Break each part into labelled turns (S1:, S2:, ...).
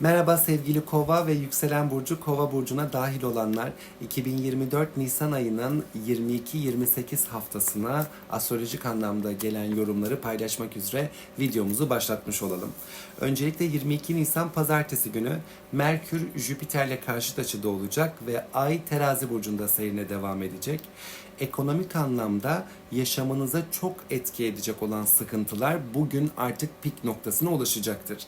S1: Merhaba sevgili Kova ve yükselen burcu Kova burcuna dahil olanlar 2024 Nisan ayının 22-28 haftasına astrolojik anlamda gelen yorumları paylaşmak üzere videomuzu başlatmış olalım. Öncelikle 22 Nisan pazartesi günü Merkür Jüpiter'le karşıt açıda olacak ve Ay terazi burcunda seyrine devam edecek. Ekonomik anlamda yaşamınıza çok etki edecek olan sıkıntılar bugün artık pik noktasına ulaşacaktır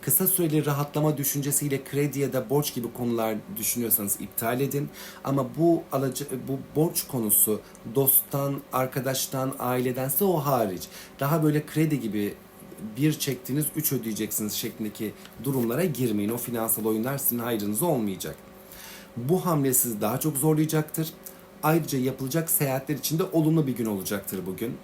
S1: kısa süreli rahatlama düşüncesiyle kredi ya da borç gibi konular düşünüyorsanız iptal edin. Ama bu alıcı bu borç konusu dosttan, arkadaştan, ailedense o hariç. Daha böyle kredi gibi bir çektiniz, üç ödeyeceksiniz şeklindeki durumlara girmeyin. O finansal oyunlar sizin hayrınıza olmayacak. Bu hamle sizi daha çok zorlayacaktır. Ayrıca yapılacak seyahatler için de olumlu bir gün olacaktır bugün.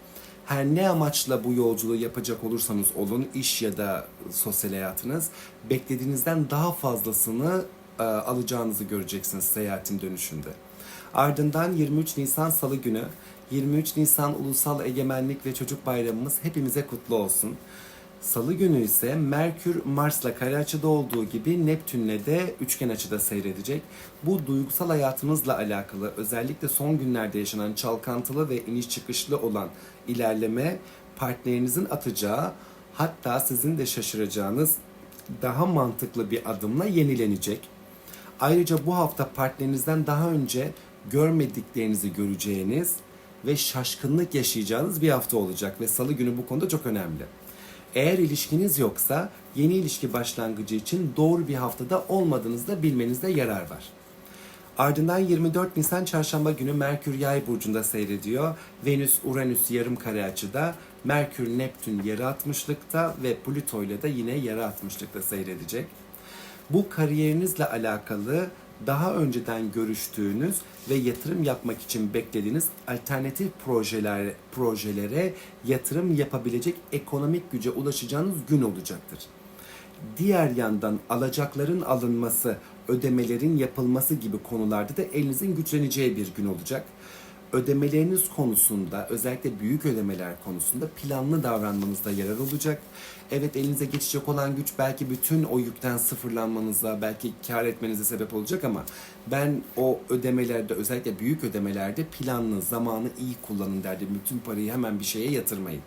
S1: Her ne amaçla bu yolculuğu yapacak olursanız olun, iş ya da sosyal hayatınız, beklediğinizden daha fazlasını e, alacağınızı göreceksiniz seyahatin dönüşünde. Ardından 23 Nisan Salı günü, 23 Nisan Ulusal Egemenlik ve Çocuk Bayramımız hepimize kutlu olsun. Salı günü ise Merkür Mars'la kare açıda olduğu gibi Neptün'le de üçgen açıda seyredecek. Bu duygusal hayatınızla alakalı özellikle son günlerde yaşanan çalkantılı ve iniş çıkışlı olan ilerleme partnerinizin atacağı hatta sizin de şaşıracağınız daha mantıklı bir adımla yenilenecek. Ayrıca bu hafta partnerinizden daha önce görmediklerinizi göreceğiniz ve şaşkınlık yaşayacağınız bir hafta olacak ve salı günü bu konuda çok önemli. Eğer ilişkiniz yoksa yeni ilişki başlangıcı için doğru bir haftada olmadığınızı da bilmenizde yarar var. Ardından 24 Nisan Çarşamba günü Merkür Yay burcunda seyrediyor. Venüs Uranüs yarım kare açıda, Merkür Neptün yarı 60'lıkta ve Plüto ile de yine yarı 60'lıkta seyredecek. Bu kariyerinizle alakalı daha önceden görüştüğünüz ve yatırım yapmak için beklediğiniz alternatif projeler projelere yatırım yapabilecek ekonomik güce ulaşacağınız gün olacaktır. Diğer yandan alacakların alınması, ödemelerin yapılması gibi konularda da elinizin güçleneceği bir gün olacak. Ödemeleriniz konusunda, özellikle büyük ödemeler konusunda planlı davranmanızda yarar olacak. Evet elinize geçecek olan güç belki bütün o yükten sıfırlanmanıza, belki kar etmenize sebep olacak ama ben o ödemelerde, özellikle büyük ödemelerde planlı, zamanı iyi kullanın derdim. Bütün parayı hemen bir şeye yatırmayın.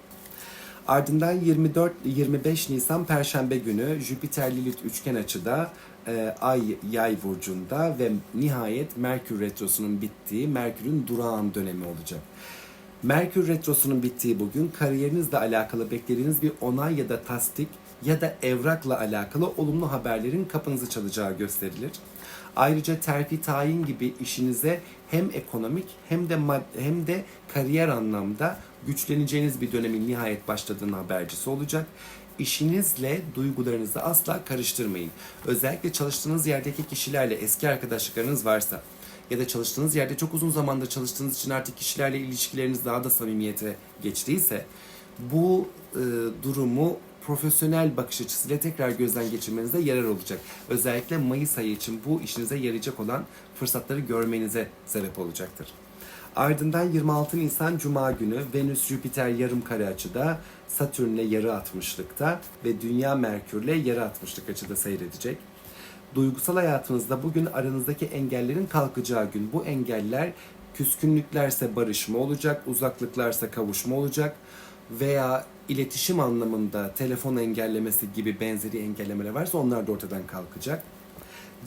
S1: Ardından 24-25 Nisan Perşembe günü Jüpiter Lilith üçgen açıda e, Ay Yay burcunda ve nihayet Merkür retrosunun bittiği Merkür'ün durağan dönemi olacak. Merkür retrosunun bittiği bugün kariyerinizle alakalı beklediğiniz bir onay ya da tasdik ya da evrakla alakalı olumlu haberlerin kapınızı çalacağı gösterilir. Ayrıca terfi tayin gibi işinize hem ekonomik hem de hem de kariyer anlamda güçleneceğiniz bir dönemin nihayet başladığının habercisi olacak. İşinizle duygularınızı asla karıştırmayın. Özellikle çalıştığınız yerdeki kişilerle eski arkadaşlıklarınız varsa ya da çalıştığınız yerde çok uzun zamandır çalıştığınız için artık kişilerle ilişkileriniz daha da samimiyete geçtiyse bu e, durumu profesyonel bakış açısıyla tekrar gözden geçirmenize yarar olacak. Özellikle Mayıs ayı için bu işinize yarayacak olan fırsatları görmenize sebep olacaktır. Ardından 26 Nisan Cuma günü Venüs Jüpiter yarım kare açıda, Satürn'le yarı atmışlıkta ve Dünya Merkür'le yarı atmışlık açıda seyredecek. Duygusal hayatınızda bugün aranızdaki engellerin kalkacağı gün. Bu engeller küskünlüklerse barışma olacak, uzaklıklarsa kavuşma olacak veya iletişim anlamında telefon engellemesi gibi benzeri engellemeler varsa onlar da ortadan kalkacak.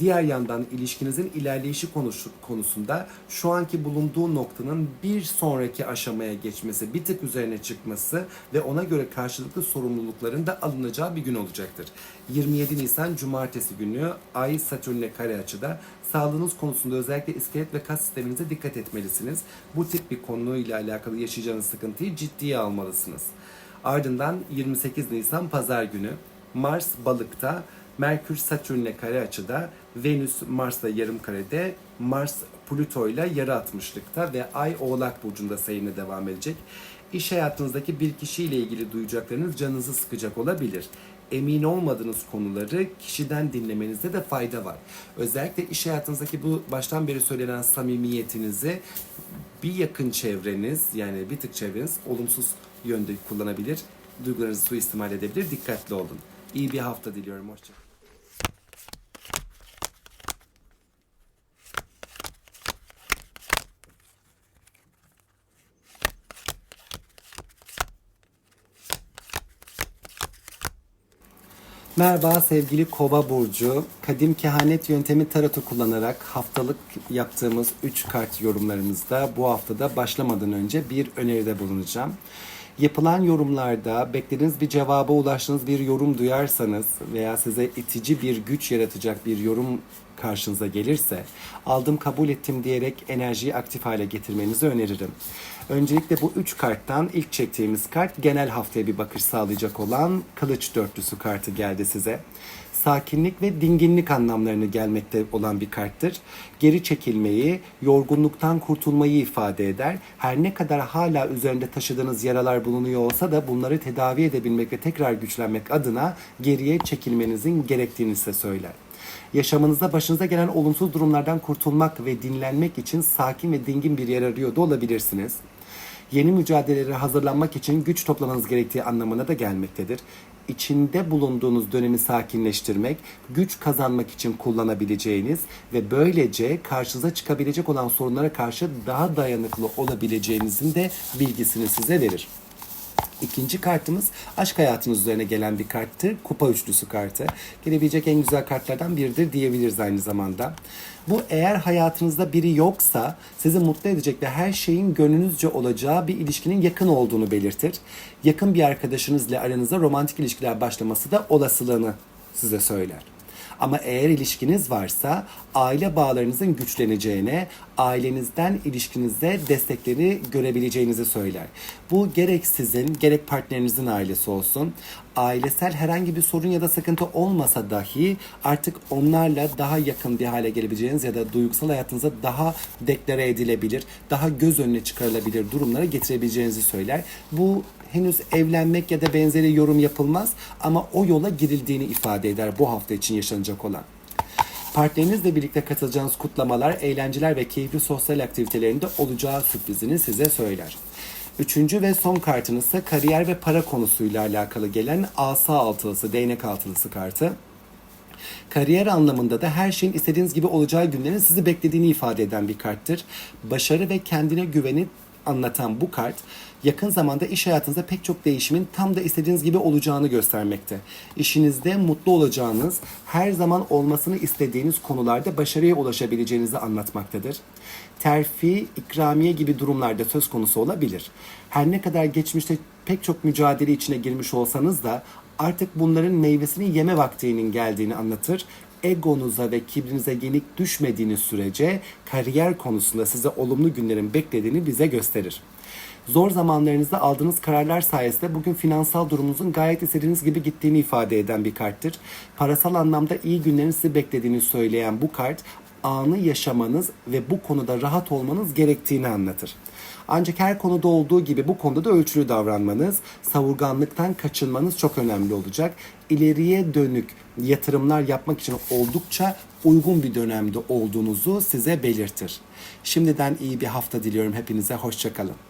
S1: Diğer yandan ilişkinizin ilerleyişi konusu, konusunda şu anki bulunduğu noktanın bir sonraki aşamaya geçmesi, bir tık üzerine çıkması ve ona göre karşılıklı sorumlulukların da alınacağı bir gün olacaktır. 27 Nisan Cumartesi günü Ay Satürn'le kare açıda sağlığınız konusunda özellikle iskelet ve kas sisteminize dikkat etmelisiniz. Bu tip bir konuyla alakalı yaşayacağınız sıkıntıyı ciddiye almalısınız. Ardından 28 Nisan Pazar günü Mars balıkta, Merkür Satürn'le kare açıda, Venüs Mars'la yarım karede, Mars Plüto ile yarı atmışlıkta ve Ay Oğlak Burcu'nda seyrine devam edecek. İş hayatınızdaki bir kişiyle ilgili duyacaklarınız canınızı sıkacak olabilir. Emin olmadığınız konuları kişiden dinlemenizde de fayda var. Özellikle iş hayatınızdaki bu baştan beri söylenen samimiyetinizi bir yakın çevreniz yani bir tık çevreniz olumsuz yönde kullanabilir. Duygularınızı suistimal edebilir. Dikkatli olun. İyi bir hafta diliyorum. Hoşçakalın. Merhaba sevgili Kova burcu. Kadim kehanet yöntemi tarot'u kullanarak haftalık yaptığımız 3 kart yorumlarımızda bu haftada başlamadan önce bir öneride bulunacağım. Yapılan yorumlarda beklediğiniz bir cevaba ulaştığınız bir yorum duyarsanız veya size itici bir güç yaratacak bir yorum karşınıza gelirse aldım kabul ettim diyerek enerjiyi aktif hale getirmenizi öneririm. Öncelikle bu üç karttan ilk çektiğimiz kart genel haftaya bir bakış sağlayacak olan kılıç dörtlüsü kartı geldi size. Sakinlik ve dinginlik anlamlarını gelmekte olan bir karttır. Geri çekilmeyi, yorgunluktan kurtulmayı ifade eder. Her ne kadar hala üzerinde taşıdığınız yaralar bulunuyor olsa da bunları tedavi edebilmek ve tekrar güçlenmek adına geriye çekilmenizin gerektiğini size söyler. Yaşamınızda başınıza gelen olumsuz durumlardan kurtulmak ve dinlenmek için sakin ve dingin bir yer arıyor da olabilirsiniz. Yeni mücadelelere hazırlanmak için güç toplamanız gerektiği anlamına da gelmektedir. İçinde bulunduğunuz dönemi sakinleştirmek, güç kazanmak için kullanabileceğiniz ve böylece karşınıza çıkabilecek olan sorunlara karşı daha dayanıklı olabileceğinizin de bilgisini size verir. İkinci kartımız aşk hayatınız üzerine gelen bir karttır. Kupa üçlüsü kartı. Gelebilecek en güzel kartlardan biridir diyebiliriz aynı zamanda. Bu eğer hayatınızda biri yoksa sizi mutlu edecek ve her şeyin gönlünüzce olacağı bir ilişkinin yakın olduğunu belirtir. Yakın bir arkadaşınızla aranızda romantik ilişkiler başlaması da olasılığını size söyler. Ama eğer ilişkiniz varsa aile bağlarınızın güçleneceğine, ailenizden ilişkinizde destekleri görebileceğinizi söyler. Bu gerek sizin gerek partnerinizin ailesi olsun. Ailesel herhangi bir sorun ya da sıkıntı olmasa dahi artık onlarla daha yakın bir hale gelebileceğiniz ya da duygusal hayatınıza daha deklare edilebilir, daha göz önüne çıkarılabilir durumlara getirebileceğinizi söyler. Bu henüz evlenmek ya da benzeri yorum yapılmaz ama o yola girildiğini ifade eder bu hafta için yaşanacak olan. Partnerinizle birlikte katılacağınız kutlamalar, eğlenceler ve keyifli sosyal aktivitelerinde olacağı sürprizini size söyler. Üçüncü ve son kartınız ise kariyer ve para konusuyla alakalı gelen asa altılısı, değnek altılısı kartı. Kariyer anlamında da her şeyin istediğiniz gibi olacağı günlerin sizi beklediğini ifade eden bir karttır. Başarı ve kendine güveni anlatan bu kart yakın zamanda iş hayatınızda pek çok değişimin tam da istediğiniz gibi olacağını göstermekte. İşinizde mutlu olacağınız, her zaman olmasını istediğiniz konularda başarıya ulaşabileceğinizi anlatmaktadır. Terfi, ikramiye gibi durumlarda söz konusu olabilir. Her ne kadar geçmişte pek çok mücadele içine girmiş olsanız da artık bunların meyvesini yeme vaktinin geldiğini anlatır egonuza ve kibrinize yenik düşmediğiniz sürece kariyer konusunda size olumlu günlerin beklediğini bize gösterir. Zor zamanlarınızda aldığınız kararlar sayesinde bugün finansal durumunuzun gayet istediğiniz gibi gittiğini ifade eden bir karttır. Parasal anlamda iyi günlerin sizi beklediğini söyleyen bu kart anı yaşamanız ve bu konuda rahat olmanız gerektiğini anlatır. Ancak her konuda olduğu gibi bu konuda da ölçülü davranmanız, savurganlıktan kaçınmanız çok önemli olacak. İleriye dönük yatırımlar yapmak için oldukça uygun bir dönemde olduğunuzu size belirtir. Şimdiden iyi bir hafta diliyorum hepinize. Hoşçakalın.